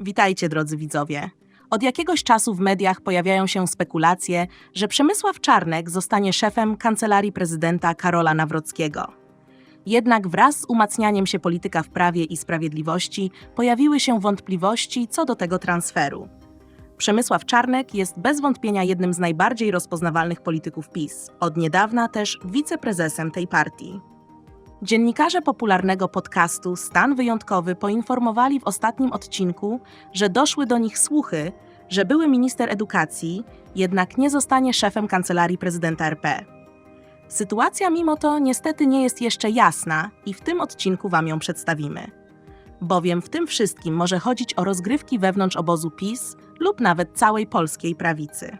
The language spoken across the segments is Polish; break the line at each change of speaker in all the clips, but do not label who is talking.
Witajcie, drodzy widzowie. Od jakiegoś czasu w mediach pojawiają się spekulacje, że Przemysław Czarnek zostanie szefem kancelarii prezydenta Karola Nawrockiego. Jednak wraz z umacnianiem się polityka w prawie i sprawiedliwości pojawiły się wątpliwości co do tego transferu. Przemysław Czarnek jest bez wątpienia jednym z najbardziej rozpoznawalnych polityków PiS, od niedawna też wiceprezesem tej partii. Dziennikarze popularnego podcastu Stan Wyjątkowy poinformowali w ostatnim odcinku, że doszły do nich słuchy, że były minister edukacji jednak nie zostanie szefem kancelarii prezydenta RP. Sytuacja mimo to niestety nie jest jeszcze jasna i w tym odcinku Wam ją przedstawimy. Bowiem w tym wszystkim może chodzić o rozgrywki wewnątrz obozu PiS lub nawet całej polskiej prawicy.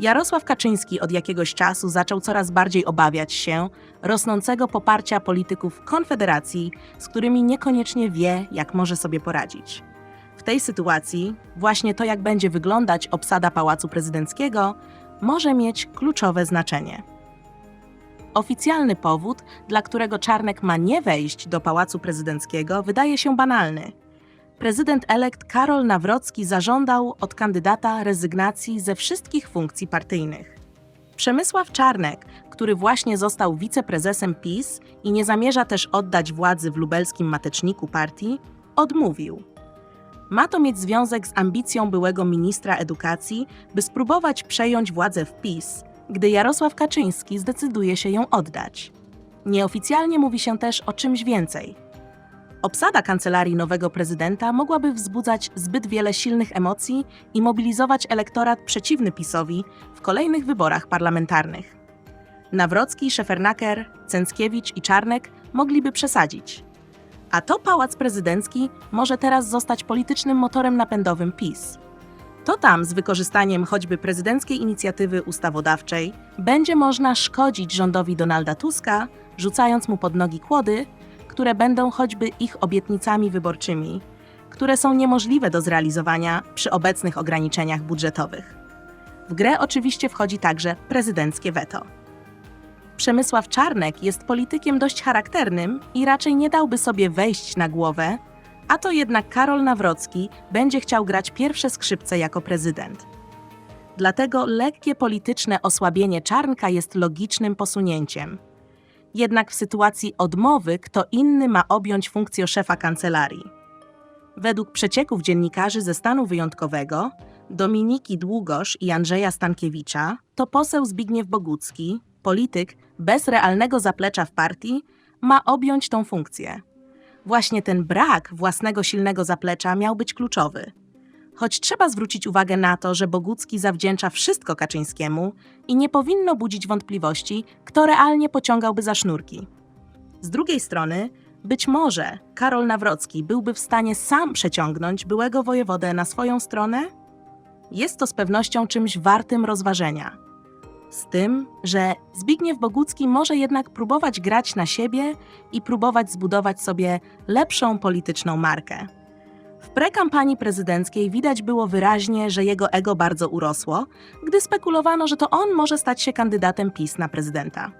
Jarosław Kaczyński od jakiegoś czasu zaczął coraz bardziej obawiać się rosnącego poparcia polityków Konfederacji, z którymi niekoniecznie wie, jak może sobie poradzić. W tej sytuacji właśnie to, jak będzie wyglądać obsada Pałacu Prezydenckiego, może mieć kluczowe znaczenie. Oficjalny powód, dla którego Czarnek ma nie wejść do Pałacu Prezydenckiego, wydaje się banalny. Prezydent elekt Karol Nawrocki zażądał od kandydata rezygnacji ze wszystkich funkcji partyjnych. Przemysław Czarnek, który właśnie został wiceprezesem PiS i nie zamierza też oddać władzy w lubelskim mateczniku partii, odmówił. Ma to mieć związek z ambicją byłego ministra edukacji, by spróbować przejąć władzę w PiS, gdy Jarosław Kaczyński zdecyduje się ją oddać. Nieoficjalnie mówi się też o czymś więcej. Obsada kancelarii nowego prezydenta mogłaby wzbudzać zbyt wiele silnych emocji i mobilizować elektorat przeciwny PiSowi w kolejnych wyborach parlamentarnych. Nawrocki, Szefernaker, Cęckiewicz i Czarnek mogliby przesadzić. A to pałac prezydencki może teraz zostać politycznym motorem napędowym PiS. To tam z wykorzystaniem choćby prezydenckiej inicjatywy ustawodawczej będzie można szkodzić rządowi Donalda Tuska, rzucając mu pod nogi kłody, które będą choćby ich obietnicami wyborczymi, które są niemożliwe do zrealizowania przy obecnych ograniczeniach budżetowych. W grę oczywiście wchodzi także prezydenckie weto. Przemysław Czarnek jest politykiem dość charakternym i raczej nie dałby sobie wejść na głowę, a to jednak Karol Nawrocki będzie chciał grać pierwsze skrzypce jako prezydent. Dlatego lekkie polityczne osłabienie Czarnka jest logicznym posunięciem. Jednak w sytuacji odmowy kto inny ma objąć funkcję szefa kancelarii. Według przecieków dziennikarzy ze stanu wyjątkowego, Dominiki Długosz i Andrzeja Stankiewicza, to poseł Zbigniew Bogucki, polityk bez realnego zaplecza w partii, ma objąć tą funkcję. Właśnie ten brak własnego silnego zaplecza miał być kluczowy. Choć trzeba zwrócić uwagę na to, że Bogucki zawdzięcza wszystko Kaczyńskiemu i nie powinno budzić wątpliwości, kto realnie pociągałby za sznurki. Z drugiej strony, być może Karol Nawrocki byłby w stanie sam przeciągnąć byłego wojewodę na swoją stronę? Jest to z pewnością czymś wartym rozważenia. Z tym, że Zbigniew Bogucki może jednak próbować grać na siebie i próbować zbudować sobie lepszą polityczną markę. W prekampanii prezydenckiej widać było wyraźnie, że jego ego bardzo urosło, gdy spekulowano, że to on może stać się kandydatem PiS na prezydenta.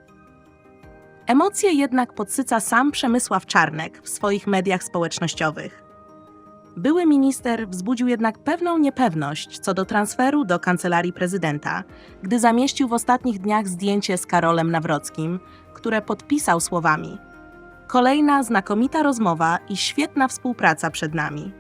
Emocje jednak podsyca sam Przemysław Czarnek w swoich mediach społecznościowych. Były minister wzbudził jednak pewną niepewność co do transferu do kancelarii prezydenta, gdy zamieścił w ostatnich dniach zdjęcie z Karolem Nawrockim, które podpisał słowami: Kolejna znakomita rozmowa i świetna współpraca przed nami.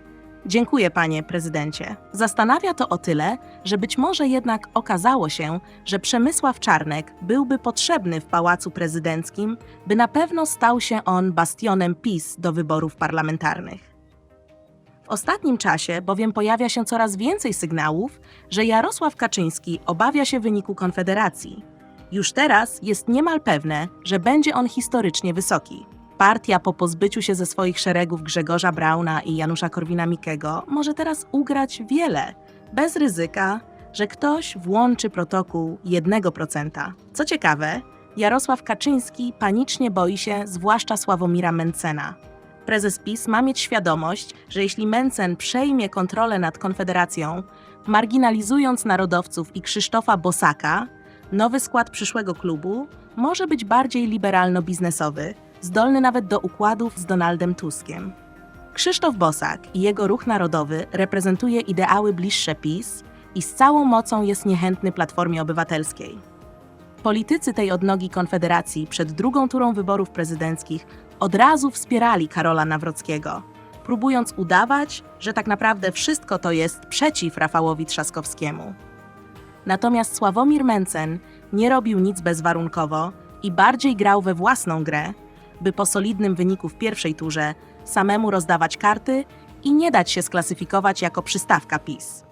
Dziękuję, panie prezydencie. Zastanawia to o tyle, że być może jednak okazało się, że Przemysław Czarnek byłby potrzebny w pałacu prezydenckim, by na pewno stał się on bastionem PiS do wyborów parlamentarnych. W ostatnim czasie bowiem pojawia się coraz więcej sygnałów, że Jarosław Kaczyński obawia się wyniku Konfederacji. Już teraz jest niemal pewne, że będzie on historycznie wysoki. Partia po pozbyciu się ze swoich szeregów Grzegorza Brauna i Janusza Korwina-Mikkego może teraz ugrać wiele, bez ryzyka, że ktoś włączy protokół 1%. Co ciekawe, Jarosław Kaczyński panicznie boi się zwłaszcza Sławomira Mencena. Prezes PiS ma mieć świadomość, że jeśli Mencen przejmie kontrolę nad Konfederacją, marginalizując narodowców i Krzysztofa Bosaka, nowy skład przyszłego klubu może być bardziej liberalno-biznesowy, zdolny nawet do układów z Donaldem Tuskiem. Krzysztof Bosak i jego ruch narodowy reprezentuje ideały bliższe PiS i z całą mocą jest niechętny Platformie Obywatelskiej. Politycy tej odnogi Konfederacji przed drugą turą wyborów prezydenckich od razu wspierali Karola Nawrockiego, próbując udawać, że tak naprawdę wszystko to jest przeciw Rafałowi Trzaskowskiemu. Natomiast Sławomir Mencen nie robił nic bezwarunkowo i bardziej grał we własną grę, by po solidnym wyniku w pierwszej turze samemu rozdawać karty i nie dać się sklasyfikować jako przystawka PiS.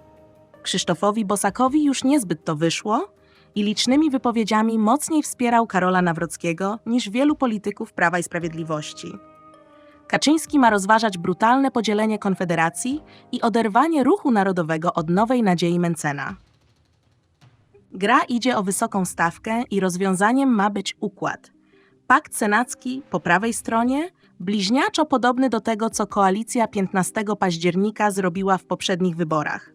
Krzysztofowi Bosakowi już niezbyt to wyszło i licznymi wypowiedziami mocniej wspierał Karola Nawrockiego niż wielu polityków Prawa i Sprawiedliwości. Kaczyński ma rozważać brutalne podzielenie Konfederacji i oderwanie ruchu narodowego od nowej nadziei Mencena. Gra idzie o wysoką stawkę i rozwiązaniem ma być układ. Pakt senacki po prawej stronie, bliźniaczo podobny do tego, co koalicja 15 października zrobiła w poprzednich wyborach.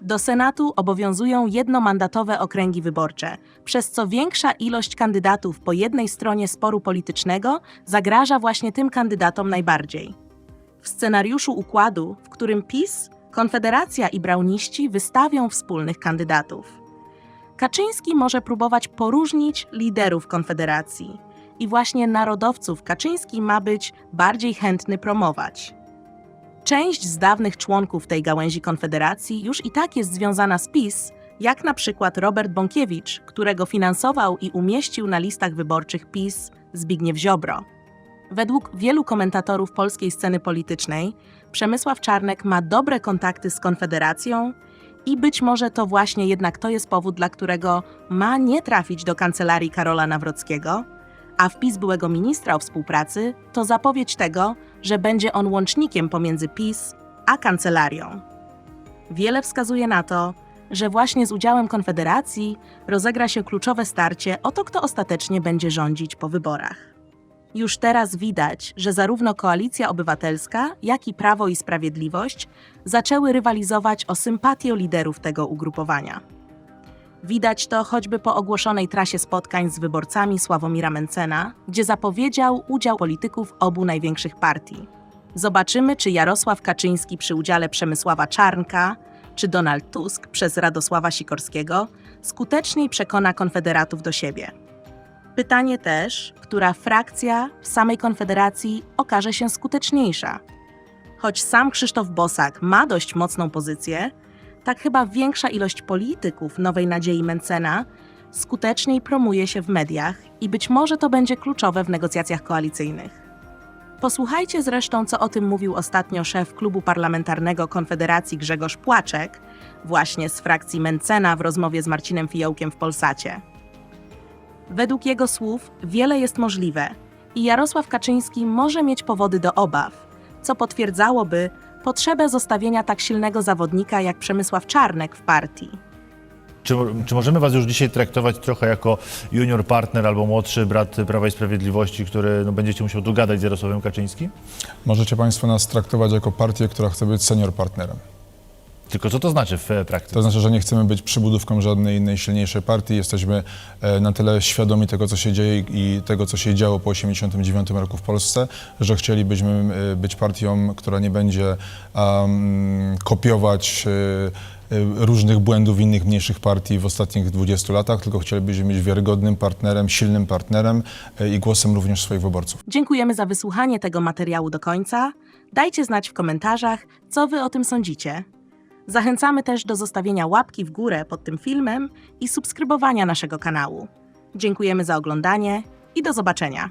Do Senatu obowiązują jednomandatowe okręgi wyborcze, przez co większa ilość kandydatów po jednej stronie sporu politycznego zagraża właśnie tym kandydatom najbardziej. W scenariuszu układu, w którym PiS, Konfederacja i Brauniści wystawią wspólnych kandydatów. Kaczyński może próbować poróżnić liderów Konfederacji i właśnie narodowców Kaczyński ma być bardziej chętny promować. Część z dawnych członków tej gałęzi Konfederacji już i tak jest związana z PiS, jak na przykład Robert Bąkiewicz, którego finansował i umieścił na listach wyborczych PiS Zbigniew Ziobro. Według wielu komentatorów polskiej sceny politycznej, Przemysław Czarnek ma dobre kontakty z Konfederacją i być może to właśnie jednak to jest powód, dla którego ma nie trafić do kancelarii Karola Nawrockiego, a wpis byłego ministra o współpracy to zapowiedź tego, że będzie on łącznikiem pomiędzy PiS a kancelarią. Wiele wskazuje na to, że właśnie z udziałem Konfederacji rozegra się kluczowe starcie o to, kto ostatecznie będzie rządzić po wyborach. Już teraz widać, że zarówno Koalicja Obywatelska, jak i Prawo i Sprawiedliwość zaczęły rywalizować o sympatię liderów tego ugrupowania. Widać to choćby po ogłoszonej trasie spotkań z wyborcami Sławomira Mencena, gdzie zapowiedział udział polityków obu największych partii. Zobaczymy, czy Jarosław Kaczyński przy udziale Przemysława Czarnka, czy Donald Tusk przez Radosława Sikorskiego skuteczniej przekona konfederatów do siebie. Pytanie też, która frakcja w samej Konfederacji okaże się skuteczniejsza. Choć sam Krzysztof Bosak ma dość mocną pozycję, tak chyba większa ilość polityków Nowej Nadziei Mencena skuteczniej promuje się w mediach i być może to będzie kluczowe w negocjacjach koalicyjnych. Posłuchajcie zresztą, co o tym mówił ostatnio szef klubu parlamentarnego Konfederacji Grzegorz Płaczek, właśnie z frakcji Mencena w rozmowie z Marcinem Fiołkiem w Polsacie. Według jego słów wiele jest możliwe i Jarosław Kaczyński może mieć powody do obaw, co potwierdzałoby potrzebę zostawienia tak silnego zawodnika jak Przemysław Czarnek w partii.
Czy, czy możemy Was już dzisiaj traktować trochę jako junior partner albo młodszy brat Prawa i Sprawiedliwości, który no, będziecie musiał dogadać z Jarosławem Kaczyńskim?
Możecie Państwo nas traktować jako partię, która chce być senior partnerem.
Tylko co to znaczy w e, praktyce?
To znaczy, że nie chcemy być przybudówką żadnej innej silniejszej partii. Jesteśmy e, na tyle świadomi tego, co się dzieje i tego, co się działo po 1989 roku w Polsce, że chcielibyśmy e, być partią, która nie będzie um, kopiować różnych błędów innych mniejszych partii w ostatnich 20 latach, tylko chcielibyśmy być wiarygodnym partnerem, silnym partnerem i głosem również swoich wyborców.
Dziękujemy za wysłuchanie tego materiału do końca. Dajcie znać w komentarzach, co Wy o tym sądzicie. Zachęcamy też do zostawienia łapki w górę pod tym filmem i subskrybowania naszego kanału. Dziękujemy za oglądanie i do zobaczenia.